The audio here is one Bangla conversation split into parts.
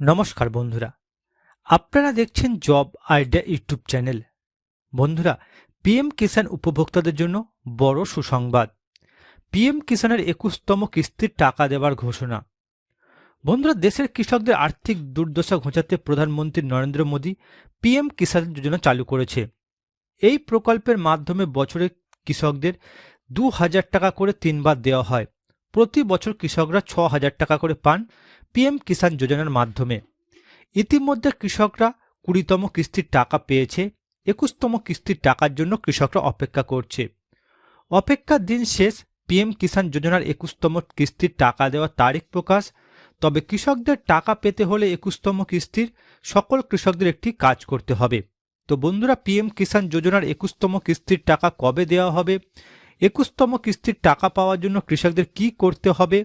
নমস্কার বন্ধুরা। আপনারা দেখছেন জব আইডিয়া ইউটিউব চ্যানেল। বন্ধুরা, পিএম কিষাণ উপভোক্তাদের জন্য বড় সুসংবাদ। পিএম কিষাণের একুশতম কিস্তির টাকা দেওয়ার ঘোষণা। বন্ধুরা, দেশের কৃষকদের আর্থিক দুর্দশা ঘোচাতে প্রধানমন্ত্রী নরেন্দ্র মোদী পিএম কিষাণ যোজনা চালু করেছে। এই প্রকল্পের মাধ্যমে বছরে কৃষকদের দু হাজার টাকা করে তিনবার দেওয়া হয়। প্রতি বছর কৃষকরা ছ হাজার টাকা করে পান। পিএম কিষাণ যোজনার মাধ্যমে। ইতিমধ্যে কৃষকরা কুড়িতম কিস্তির টাকা পেয়েছে, একুশতম কিস্তির টাকার জন্য কৃষকরা অপেক্ষা করছে। অপেক্ষার দিন শেষ পিএম কিষাণ যোজনার একুশতম কিস্তির টাকা দেওয়ার তারিখ প্রকাশ, তবে কৃষকদের টাকা পেতে হলে একুশতম কিস্তির সকল কৃষকদের একটি কাজ করতে হবে। তো বন্ধুরা, পিএম কিষাণ যোজনার একুশতম কিস্তির টাকা কবে দেওয়া হবে? একুশতম কিস্তির টাকা পাওয়ার জন্য কৃষকদের কি করতে হবে?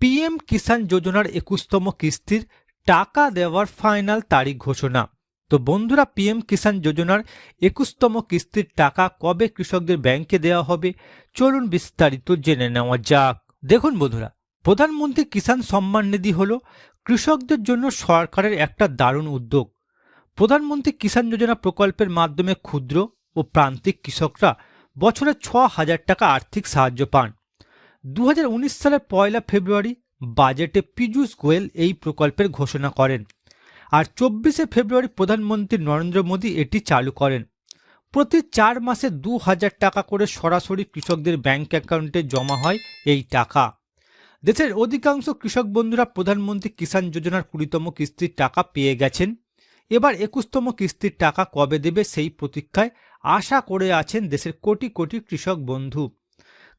পিএম কিষাণ যোজনার একুশতম কিস্তির টাকা দেওয়ার ফাইনাল তারিখ ঘোষণা। তো বন্ধুরা, পিএম কিষাণ যোজনার একুশতম কিস্তির টাকা কবে কৃষকদের ব্যাংকে দেওয়া হবে? চলুন বিস্তারিত জেনে নেওয়া যাক। দেখুন বন্ধুরা, প্রধানমন্ত্রী কিষাণ সম্মান নিধি হল কৃষকদের জন্য সরকারের একটা দারুণ উদ্যোগ। প্রধানমন্ত্রী কিষাণ যোজনা প্রকল্পের মাধ্যমে ক্ষুদ্র ও প্রান্তিক কৃষকরা বছরে ছ হাজার টাকা আর্থিক সাহায্য পান। দু হাজার উনিশ সালের পয়লা ফেব্রুয়ারি বাজেটে পীযূষ গোয়েল এই প্রকল্পের ঘোষণা করেন। আর চব্বিশে ফেব্রুয়ারি প্রধানমন্ত্রী নরেন্দ্র মোদী এটি চালু করেন। প্রতি চার মাসে দু হাজার টাকা করে সরাসরি কৃষকদের ব্যাংক অ্যাকাউন্টে জমা হয় এই টাকা। দেশের অধিকাংশ কৃষক বন্ধুরা প্রধানমন্ত্রী কিষাণ যোজনার কুড়িতম কিস্তির টাকা পেয়ে গেছেন। এবার একুশতম কিস্তির টাকা কবে দেবে সেই প্রতীক্ষায় আশা করে আছেন দেশের কোটি কোটি কৃষক বন্ধু।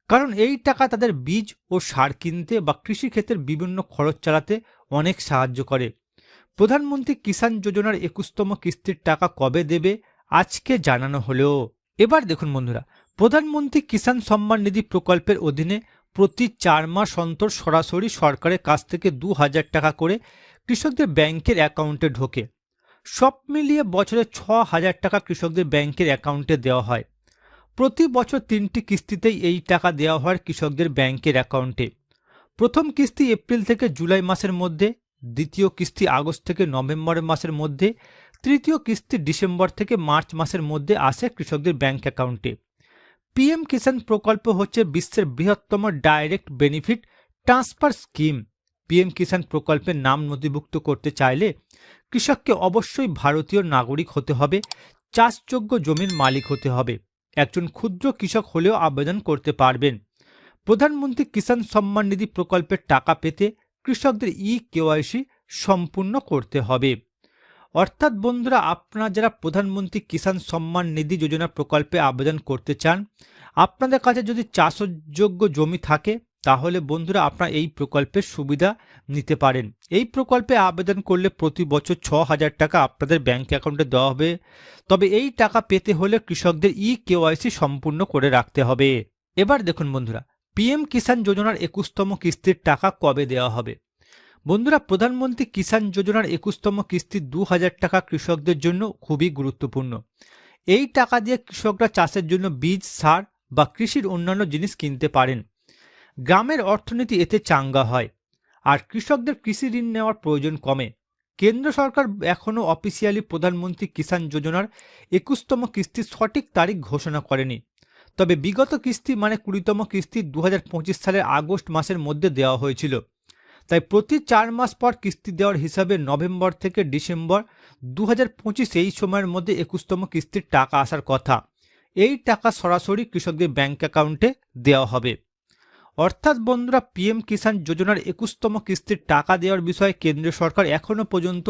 কারণ এই টাকা তাদের বীজ ও সার কিনতে বা কৃষিক্ষেত্রের বিভিন্ন খরচ চালাতে অনেক সাহায্য করে। প্রধানমন্ত্রী কিষাণ যোজনার একুশতম কিস্তির টাকা কবে দেবে আজকে জানানো হলেও এবার দেখুন বন্ধুরা, প্রধানমন্ত্রী কিষাণ সম্মান নিধি প্রকল্পের অধীনে প্রতি চার মাস অন্তর সরাসরি সরকারের কাছ থেকে দু হাজার টাকা করে কৃষকদের ব্যাংকের অ্যাকাউন্টে ঢোকে। সব মিলিয়ে বছরে ছ হাজার টাকা কৃষকদের ব্যাংকের অ্যাকাউন্টে দেওয়া হয়। প্রতি বছর তিনটি কিস্তিতেই এই টাকা দেওয়া হয় কৃষকদের ব্যাংকের অ্যাকাউন্টে। প্রথম কিস্তি এপ্রিল থেকে জুলাই মাসের মধ্যে, দ্বিতীয় কিস্তি আগস্ট থেকে নভেম্বর মাসের মধ্যে, তৃতীয় কিস্তি ডিসেম্বর থেকে মার্চ মাসের মধ্যে আসে কৃষকদের ব্যাংক অ্যাকাউন্টে। পিএম কিষাণ প্রকল্প হচ্ছে বিশ্বের বৃহত্তম direct benefit transfer scheme. PM Kisan প্রকল্পের নাম নথিভুক্ত করতে চাইলে কৃষককে অবশ্যই ভারতীয় নাগরিক হতে হবে, চাষযোগ্য জমির মালিক হতে হবে। একজন ক্ষুদ্র কৃষক হলেও আবেদন করতে পারবেন। প্রধানমন্ত্রী কিষাণ সম্মান নিধি প্রকল্পের টাকা পেতে কৃষকদের ই কেওয়াইসি সম্পূর্ণ করতে হবে। অর্থাৎ বন্ধুরা, আপনারা যারা প্রধানমন্ত্রী কিষাণ সম্মান নিধি যোজনা প্রকল্পে আবেদন করতে চান, আপনাদের কাছে যদি চাষযোগ্য জমি থাকে তাহলে বন্ধুরা আপনারা এই প্রকল্পের সুবিধা নিতে পারেন। এই প্রকল্পে আবেদন করলে প্রতি বছর ছ হাজার টাকা আপনাদের ব্যাংক অ্যাকাউন্টে দেওয়া হবে। তবে এই টাকা পেতে হলে কৃষকদের ই কেওয়াইসি সম্পূর্ণ করে রাখতে হবে। এবার দেখুন বন্ধুরা পিএম কিষাণ যোজনার একুশতম কিস্তির টাকা কবে দেওয়া হবে? বন্ধুরা, প্রধানমন্ত্রী কিষাণ যোজনার একুশতম কিস্তি দু হাজার টাকা কৃষকদের জন্য খুবই গুরুত্বপূর্ণ। এই টাকা দিয়ে কৃষকরা চাষের জন্য বীজ, সার বা কৃষির অন্যান্য জিনিস কিনতে পারেন। গ্রামের অর্থনীতি এতে চাঙ্গা হয়, আর কৃষকদের কৃষি ঋণ নেওয়ার প্রয়োজন কমে। কেন্দ্র সরকার এখনও অফিসিয়ালি প্রধানমন্ত্রী কিষাণ যোজনার একুশতম কিস্তির সঠিক তারিখ ঘোষণা করেনি। তবে বিগত কিস্তি মানে কুড়িতম কিস্তি দু হাজার পঁচিশ সালের আগস্ট মাসের মধ্যে দেওয়া হয়েছিল। তাই প্রতি চার মাস পর কিস্তি দেওয়ার হিসাবে নভেম্বর থেকে ডিসেম্বর দু হাজার এই সময়ের মধ্যে একুশতম কিস্তির টাকা আসার কথা। এই টাকা সরাসরি কৃষকদের ব্যাংক অ্যাকাউন্টে দেওয়া হবে। অর্থাৎ বন্ধুরা, পিএম কিষাণ যোজনার একুশতম কিস্তির টাকা দেওয়ার বিষয়ে কেন্দ্রীয় সরকার এখনও পর্যন্ত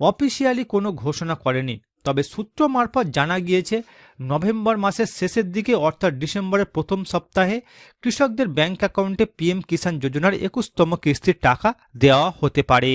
অফিসিয়ালি কোনো ঘোষণা করেনি। তবে সূত্র মারফত জানা গিয়েছে, নভেম্বর মাসের শেষের দিকে অর্থাৎ ডিসেম্বরের প্রথম সপ্তাহে কৃষকদের ব্যাংক অ্যাকাউন্টে পিএম কিষাণ যোজনার একুশতম কিস্তির টাকা দেওয়া হতে পারে।